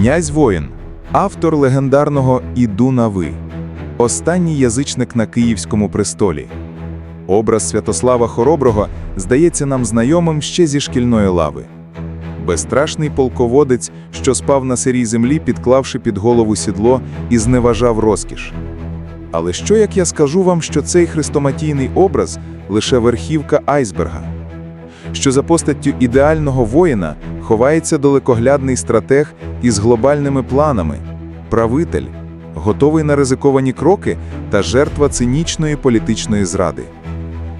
Князь воїн, автор легендарного Іду на ви, останній язичник на Київському престолі. Образ Святослава Хороброго здається нам знайомим ще зі шкільної лави. Безстрашний полководець, що спав на сирій землі, підклавши під голову сідло і зневажав розкіш. Але що як я скажу вам, що цей хрестоматійний образ лише верхівка айсберга? Що за постаттю ідеального воїна ховається далекоглядний стратег із глобальними планами, правитель, готовий на ризиковані кроки та жертва цинічної політичної зради.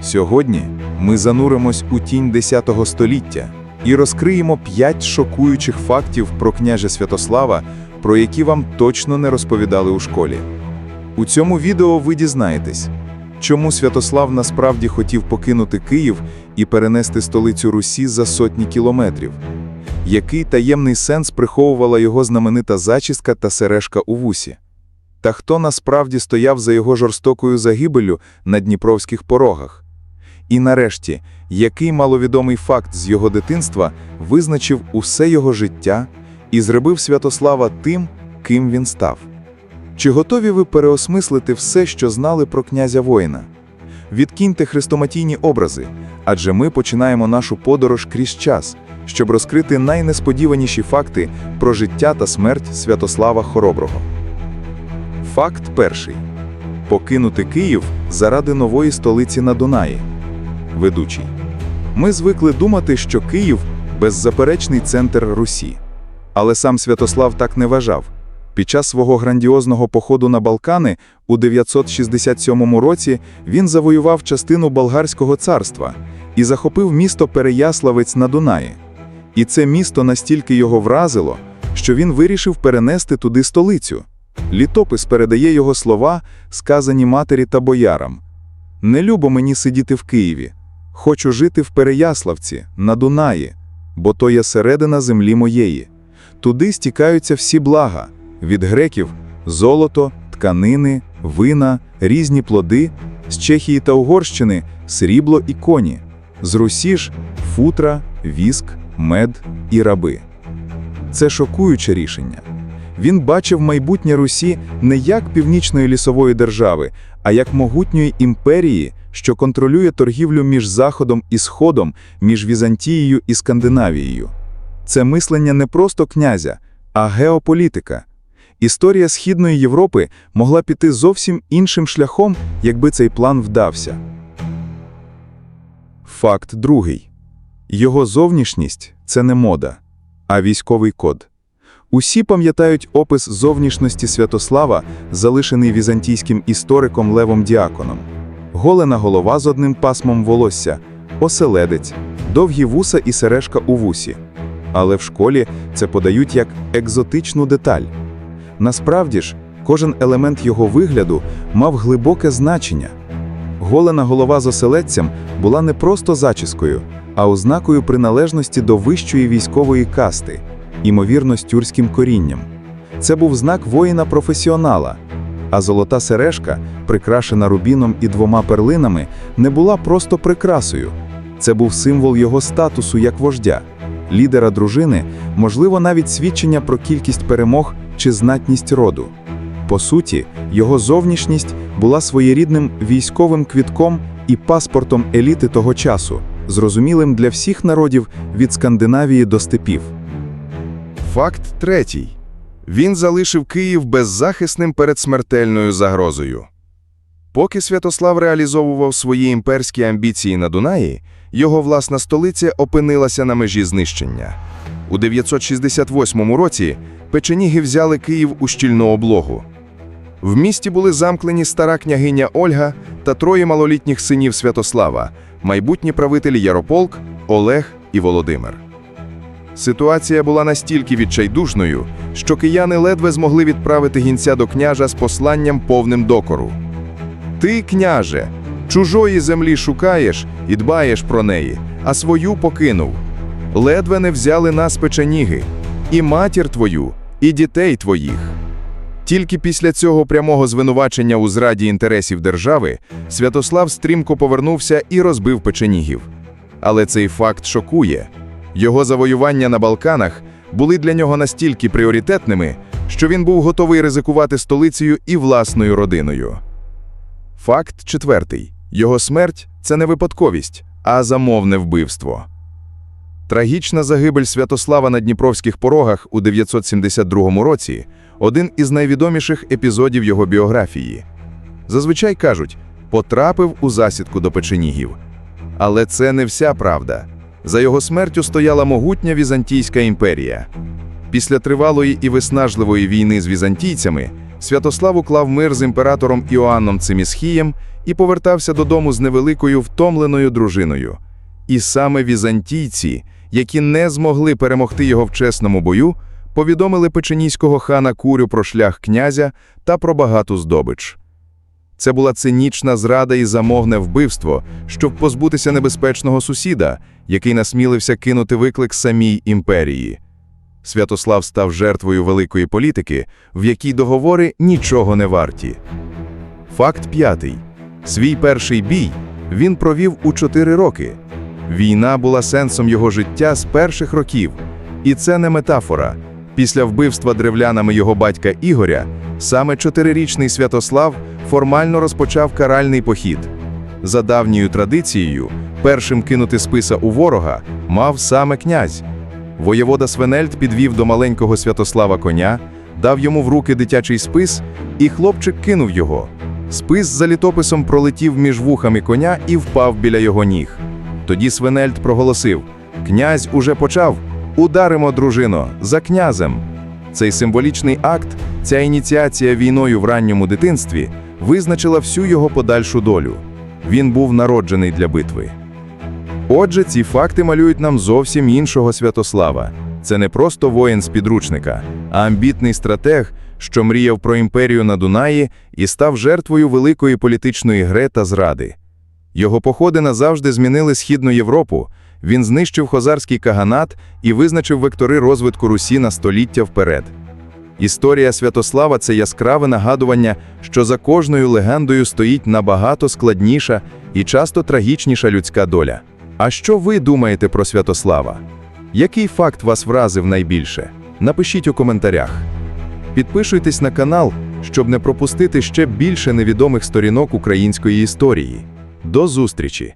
Сьогодні ми зануримось у тінь X століття і розкриємо п'ять шокуючих фактів про княжа Святослава, про які вам точно не розповідали у школі. У цьому відео ви дізнаєтесь, чому Святослав насправді хотів покинути Київ і перенести столицю Русі за сотні кілометрів, який таємний сенс приховувала його знаменита зачіска та сережка у вусі, та хто насправді стояв за його жорстокою загибелю на дніпровських порогах. І нарешті, який маловідомий факт з його дитинства визначив усе його життя і зробив Святослава тим, ким він став. Чи готові ви переосмислити все, що знали про князя воїна? Відкиньте хрестоматійні образи, адже ми починаємо нашу подорож крізь час, щоб розкрити найнесподіваніші факти про життя та смерть Святослава Хороброго. Факт перший: покинути Київ заради нової столиці на Дунаї. Ведучий. Ми звикли думати, що Київ беззаперечний центр Русі. Але сам Святослав так не вважав. Під час свого грандіозного походу на Балкани у 967 році він завоював частину Болгарського царства і захопив місто Переяславець на Дунаї. І це місто настільки його вразило, що він вирішив перенести туди столицю. Літопис передає його слова, сказані матері та боярам. «Не любо мені сидіти в Києві. Хочу жити в Переяславці, на Дунаї, бо то є середина землі моєї. Туди стікаються всі блага від греків золото, тканини, вина, різні плоди, з Чехії та Угорщини срібло і коні, з Русі ж футра, віск, мед і раби. Це шокуюче рішення. Він бачив майбутнє Русі не як північної лісової держави, а як могутньої імперії, що контролює торгівлю між Заходом і Сходом, між Візантією і Скандинавією. Це мислення не просто князя, а геополітика. Історія Східної Європи могла піти зовсім іншим шляхом, якби цей план вдався. Факт другий. Його зовнішність – це не мода, а військовий код. Усі пам'ятають опис зовнішності Святослава, залишений візантійським істориком Левом Діаконом. Голена голова з одним пасмом волосся, оселедець, довгі вуса і сережка у вусі. Але в школі це подають як екзотичну деталь. Насправді ж, кожен елемент його вигляду мав глибоке значення. Голена голова з оселедцем була не просто зачіскою, а ознакою приналежності до вищої військової касти, імовірно, з тюркським корінням. Це був знак воїна-професіонала, а золота сережка, прикрашена рубіном і двома перлинами, не була просто прикрасою. Це був символ його статусу як вождя, лідера дружини, можливо, навіть свідчення про кількість перемог чи знатність роду. По суті, його зовнішність була своєрідним військовим квітком і паспортом еліти того часу, зрозумілим для всіх народів від Скандинавії до степів. Факт третій. Він залишив Київ беззахисним перед смертельною загрозою. Поки Святослав реалізовував свої імперські амбіції на Дунаї, його власна столиця опинилася на межі знищення. У 968 році печеніги взяли Київ у щільну облогу. В місті були замкнені стара княгиня Ольга та троє малолітніх синів Святослава, майбутні правителі Ярополк, Олег і Володимир. Ситуація була настільки відчайдушною, що кияни ледве змогли відправити гінця до княжа з посланням повним докору. Ти, княже, чужої землі шукаєш і дбаєш про неї, а свою покинув. Ледве не взяли нас печеніги, і матір твою, і дітей твоїх. Тільки після цього прямого звинувачення у зраді інтересів держави Святослав стрімко повернувся і розбив печенігів. Але цей факт шокує. Його завоювання на Балканах були для нього настільки пріоритетними, що він був готовий ризикувати столицею і власною родиною. Факт четвертий. Його смерть – це не випадковість, а замовне вбивство. Трагічна загибель Святослава на Дніпровських порогах у 972 році – один із найвідоміших епізодів його біографії. Зазвичай кажуть, потрапив у засідку до печенігів. Але це не вся правда. За його смертю стояла могутня Візантійська імперія. Після тривалої і виснажливої війни з візантійцями Святослав уклав мир з імператором Іоанном Цимісхієм і повертався додому з невеликою втомленою дружиною. І саме візантійці, які не змогли перемогти його в чесному бою, повідомили печенійського хана Курю про шлях князя та про багату здобич. Це була цинічна зрада і замовне вбивство, щоб позбутися небезпечного сусіда, який насмілився кинути виклик самій імперії. Святослав став жертвою великої політики, в якій договори нічого не варті. Факт п'ятий. Свій перший бій він провів у чотири роки. Війна була сенсом його життя з перших років. І це не метафора. Після вбивства древлянами його батька Ігоря, саме чотирирічний Святослав формально розпочав каральний похід. За давньою традицією, першим кинути списа у ворога мав саме князь. Воєвода Свенельд підвів до маленького Святослава коня, дав йому в руки дитячий спис, і хлопчик кинув його. Спис за літописом пролетів між вухами коня і впав біля його ніг. Тоді Свенельд проголосив: Князь уже почав. Ударимо, дружино, за князем. Цей символічний акт, ця ініціація війною в ранньому дитинстві визначила всю його подальшу долю. Він був народжений для битви. Отже, ці факти малюють нам зовсім іншого Святослава. Це не просто воїн з підручника, а амбітний стратег, що мріяв про імперію на Дунаї і став жертвою великої політичної гри та зради. Його походи назавжди змінили Східну Європу, він знищив хозарський каганат і визначив вектори розвитку Русі на століття вперед. Історія Святослава це яскраве нагадування, що за кожною легендою стоїть набагато складніша і часто трагічніша людська доля. А що ви думаєте про Святослава? Який факт вас вразив найбільше? Напишіть у коментарях. Підписуйтесь на канал, щоб не пропустити ще більше невідомих сторінок української історії. До зустрічі!